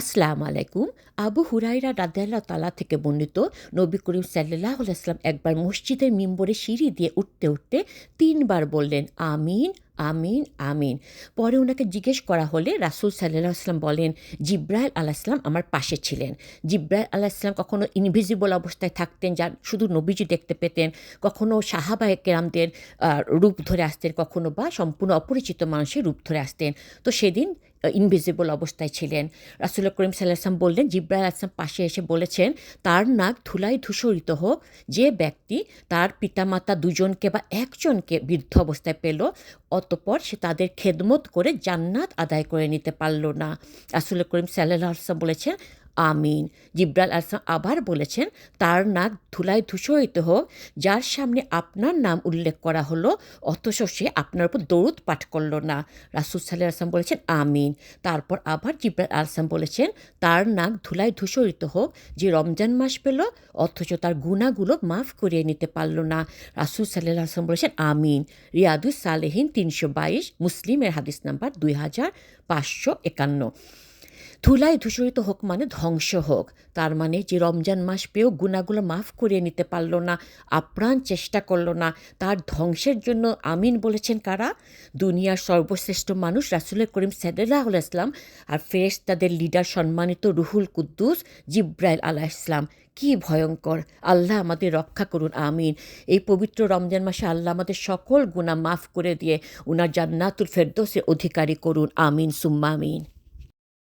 আসসালামু আলাইকুম। আবু হুরাইরা রাদিয়াল্লাহু তালা থেকে বর্ণিত নবী করিম আলাইহি একবার মসজিদের মিম্বরে সিঁড়ি দিয়ে উঠতে উঠতে তিনবার বললেন, আমিন আমিন আমিন। পরে ওনাকে জিজ্ঞেস করা হলে রাসূল সাল্লাল্লাহু আলাইহি ওয়াসাল্লাম বলেন, জিব্রাইল আলাইহিসসালাম আমার পাশে ছিলেন। জিব্রাইল আলাইহিসসালাম কখনো ইনভিজিবল অবস্থায় থাকতেন, যার শুধু নবীজি দেখতে পেতেন, কখনো সাহাবায়ে কেরামদের রূপ ধরে আসতেন, কখনো বা সম্পূর্ণ অপরিচিত মানুষের রূপ ধরে আসতেন। তো সেদিন ইনভিজিবল অবস্থায় ছিলেন। রাসুল্লাহ করিম সাল্লাম বললেন জিব্রাহ আসলাম পাশে এসে বলেছেন, তার নাক ধুলাই ধূসরিত হোক, যে ব্যক্তি তার পিতামাতা দুজনকে বা একজনকে বৃদ্ধ অবস্থায় পেল, অতপর সে তাদের খেদমত করে জান্নাত আদায় করে নিতে পারল না। রাসুল্লাহ করিম সাল্লাহ আসলাম বলেছেন আমিন। জিব্রাইল আসলাম আবার বলেছেন, তার নাক ধুলায় ধূসরিত হোক, যার সামনে আপনার নাম উল্লেখ করা হলো, অথচ সে আপনার উপর দরুদ পাঠ করল না। রাসুল সাল্লাহ আসলাম বলেছেন, আমিন। তারপর আবার জিব্রাইল আসলাম বলেছেন, তার নাক ধুলায় ধূসরিত হোক, যে রমজান মাস পেল, অথচ তার গুণাগুলো মাফ করিয়ে নিতে পারল না। রাসুল সাল্লাহ আসলাম বলেছেন, আমিন। রিয়াদুস সালেহিন তিনশো বাইশ, মুসলিমের হাদিস নাম্বার দুই হাজার পাঁচশো একান্ন। ধুলায় ধূসরিত হোক মানে ধ্বংস হোক, তার মানে যে রমজান মাস পেয়েও গুণাগুলো মাফ করিয়ে নিতে পারল না, আপ্রাণ চেষ্টা করল না, তার ধ্বংসের জন্য আমিন বলেছেন কারা? দুনিয়ার সর্বশ্রেষ্ঠ মানুষ রাসুলের করিম সাল্লাহ ইসলাম আর ফেরেশতাদের লিডার সম্মানিত রুহুল কুদ্দুস জিব্রাইল আলাহ ইসলাম কি ভয়ঙ্কর। আল্লাহ আমাদের রক্ষা করুন, আমিন। এই পবিত্র রমজান মাসে আল্লাহ আমাদের সকল গুণা মাফ করে দিয়ে উনার জান্নাতুল ফেরদৌসের অধিকারী করুন, আমিন, সুম্মা আমিন।